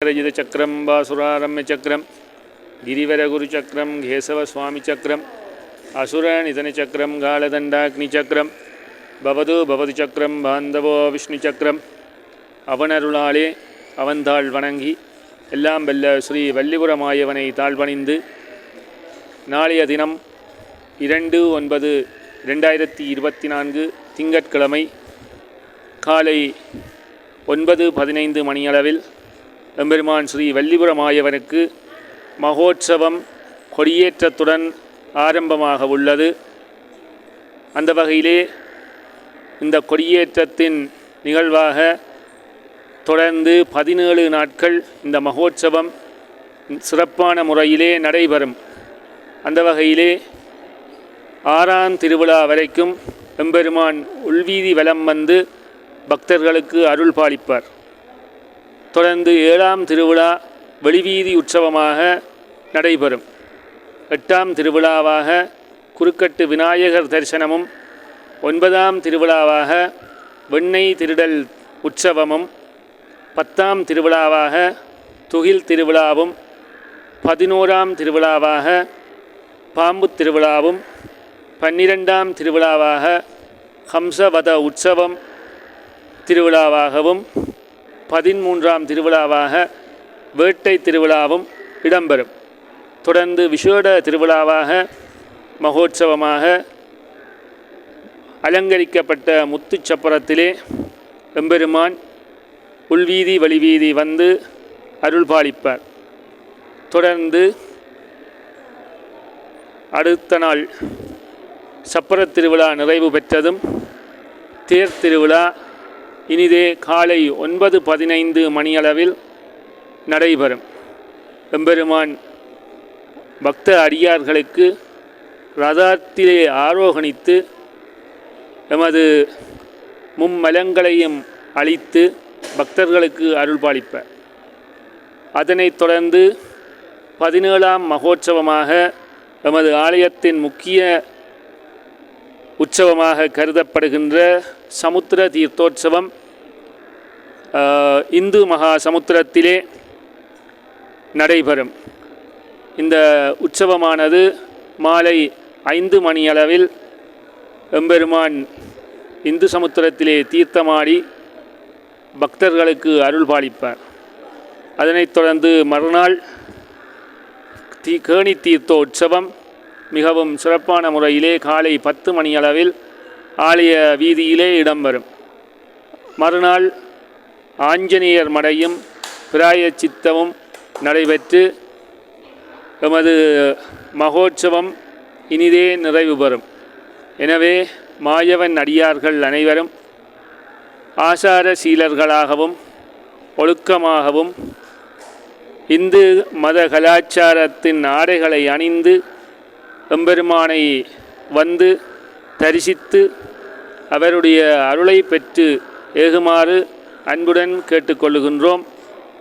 रजितचक्रं वासुरारम्यचक्रं गिरिवरगुरुचक्रं घेसवस्वामिचक्रम् असुरनिधनचक्रं गालदण्डाग्निचक्रं भवतु भवति சக்கரம் பாந்தவோ விஷ்ணு சக்கரம் அவனருளாலே அவன்தாள் வணங்கி எல்லாம் வெல்ல ஸ்ரீ வள்ளிபுரமாயவனை தாழ்வணிந்து நாளைய தினம் இரண்டு ஒன்பது ரெண்டாயிரத்தி இருபத்தி நான்கு திங்கட்கிழமை காலை ஒன்பது பதினைந்து மணியளவில் எம்பெருமான் ஸ்ரீ வல்லிபுரமாயவனுக்கு மகோற்சவம் கொடியேற்றத்துடன் ஆரம்பமாக உள்ளது. அந்த வகையிலே இந்த கொடியேற்றத்தின் நிகழ்வாக தொடர்ந்து பதினேழு நாட்கள் இந்த மகோற்சவம் சிறப்பான முறையிலே நடைபெறும். அந்த வகையிலே ஆறாம் திருவிழா வரைக்கும் எம்பெருமான் உள்வீதி வலம் வந்து பக்தர்களுக்கு அருள் பாலிப்பார். தொடர்ந்து ஏழாம் திருவிழா வெளிவீதி உற்சவமாக நடைபெறும். எட்டாம் திருவிழாவாக குறுக்கட்டு விநாயகர் தரிசனமும் ஒன்பதாம் திருவிழாவாக வெண்ணெய் திருடல் உற்சவமும் பத்தாம் திருவிழாவாக துகில் திருவிழாவும் பதினோராம் திருவிழாவாக பாம்பு திருவிழாவும் பன்னிரெண்டாம் திருவிழாவாக ஹம்சவத உற்சவம் திருவிழாவாகவும் பதிமூன்றாம் திருவிழாவாக வேட்டை திருவிழாவும் இடம்பெறும். தொடர்ந்து விஷேட திருவிழாவாக மகோற்சவமாக அலங்கரிக்கப்பட்ட முத்துச் சப்பரத்திலே எம்பெருமான் உள்வீதி வழிவீதி வந்து அருள்பாலிப்பார். தொடர்ந்து அடுத்த நாள் சப்பரத் திருவிழா நிறைவு பெற்றதும் தேர் திருவிழா இனிதே காலை ஒன்பது பதினைந்து மணியளவில் நடைபெறும். எம்பெருமான் பக்த அடியார்களுக்கு ரதத்திலே ஆரோகணித்து எமது மும்மலங்களையும் அளித்து பக்தர்களுக்கு அருள்பாலிப்பார். அதனைத் தொடர்ந்து பதினேழாம் மகோற்சவமாக எமது ஆலயத்தின் முக்கிய உற்சவமாக கருதப்படுகின்ற சமுத்திர தீர்த்தோற்சவம் இந்து மகா சமுத்திரத்திலே நடைபெறும். இந்த உற்சவமானது மாலை ஐந்து மணியளவில் எம்பெருமான் இந்து சமுத்திரத்திலே தீர்த்தமாடி பக்தர்களுக்கு அருள் பாலிப்பார் அதனைத் தொடர்ந்து மறுநாள் தீ கேணி தீர்த்த உற்சவம் மிகவும் சிறப்பான முறையிலே காலை பத்து மணியளவில் ஆலய வீதியிலே இடம்பெறும். மறுநாள் ஆஞ்சநேயர் மடையும் பிராயச்சித்தமும் நடைபெற்று எமது மகோற்சவம் இனிதே நிறைவு பெறும். எனவே மாயவன் அடியார்கள் அனைவரும் ஆசார சீலர்களாகவும் ஒழுக்கமாகவும் இந்து மத கலாச்சாரத்தின் ஆடைகளை அணிந்து எம்பெருமானை வந்து தரிசித்து அவருடைய அருளை பெற்று ஏகுமாறு அன்புடன் கேட்டுக்கொள்ளுகின்றோம்.